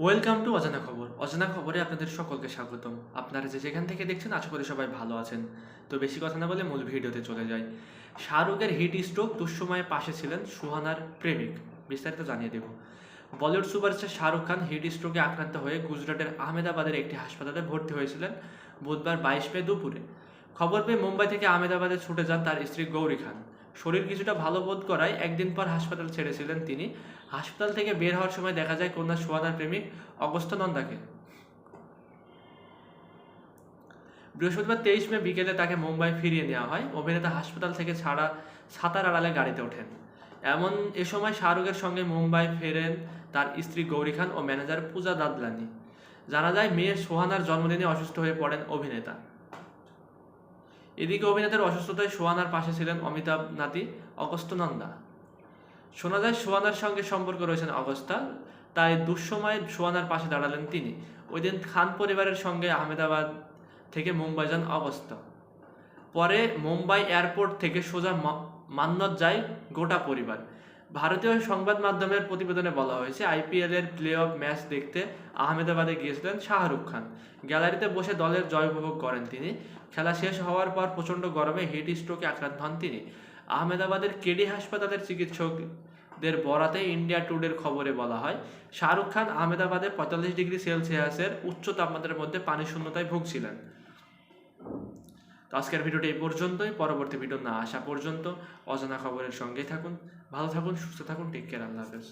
Welcome to অজানা খবর। অজানা খবরে আপনাদের সকলকে স্বাগতম। আপনারা যে যেখান থেকে দেখছেন, আশা করি সবাই ভালো আছেন। তো বেশি কথা না বলে মূল ভিডিওতে চলে যাই। শাহরুখের হিট স্ট্রোক দুঃসময়ে পাশে ছিলেন সুহানার প্রেমিক। বিস্তারিত জানিয়ে দেব। বলিউড সুপারস্টার শাহরুখ খান হিট স্ট্রোকে আক্রান্ত হয়ে গুজরাটের আহমেদাবাদের একটি হাসপাতালে ভর্তি হয়েছিলেন বুধবার বাইশ মে দুপুরে। খবর পেয়ে মুম্বাই থেকে আহমেদাবাদে ছুটে যান তার স্ত্রী গৌরী খান। শরীর কিছুটা ভালো বোধ করায় একদিন পর হাসপাতাল ছেড়েছিলেন তিনি। হাসপাতাল থেকে বের হওয়ার সময় দেখা যায় কন্যা সোয়ানার প্রেমিক অগস্ত নন্দাকে বৃহস্পতিবার তেইশ মে বিকেলে তাকে মুম্বাই ফিরিয়ে নেওয়া হয়। অভিনেতা হাসপাতাল থেকে ছাড়া ছাতার আড়ালে গাড়িতে ওঠেন। এমন এ সময় শাহরুখের সঙ্গে মুম্বাই ফেরেন তার স্ত্রী গৌরী খান ও ম্যানেজার পূজা দাদলানি। জানা যায়, মেয়ে সোহানার জন্মদিনে অসুস্থ হয়ে পড়েন অভিনেতা। এদিকে অভিনেতার অসুস্থতায় সোয়ানার পাশে ছিলেন অমিতাভ নাতি অগস্ত নন্দা শোনা যায় সোয়ানার সঙ্গে সম্পর্ক রয়েছেন অগস্তা তাই দুঃসময়ে সোয়ানার পাশে দাঁড়ালেন তিনি। ওই দিন খান পরিবারের সঙ্গে আহমেদাবাদ থেকে মুম্বাই যান অগস্তা পরে মুম্বাই এয়ারপোর্ট থেকে সোজা মান্নত যায় গোটা পরিবার। ভারতীয় সংবাদ মাধ্যমের প্রতিবেদনে বলা হয়েছে, আইপিএল এর প্লে অফ ম্যাচ দেখতে আহমেদাবাদে গিয়েছিলেন শাহরুখ খান। গ্যালারিতে বসে দলের জয় উপভোগ করেন তিনি। খেলা শেষ হওয়ার পর প্রচণ্ড গরমে হিট স্ট্রোকে আক্রান্ত হন তিনি। আহমেদাবাদের কেডি হাসপাতালের চিকিৎসকদের বরাতে ইন্ডিয়া টুডের খবরে বলা হয়, শাহরুখ খান আহমেদাবাদে পঁয়তাল্লিশ ডিগ্রি সেলসিয়াসের উচ্চ তাপমাত্রার মধ্যে পানি শূন্যতায় ভুগছিলেন। তো আজকের ভিডিওটি এই পর্যন্তই। পরবর্তী ভিডিও না আসা পর্যন্ত অজানা খবরের সঙ্গেই থাকুন, ভালো থাকুন, সুস্থ থাকুন টেক কেয়ার আল্লাহ হাফেজ।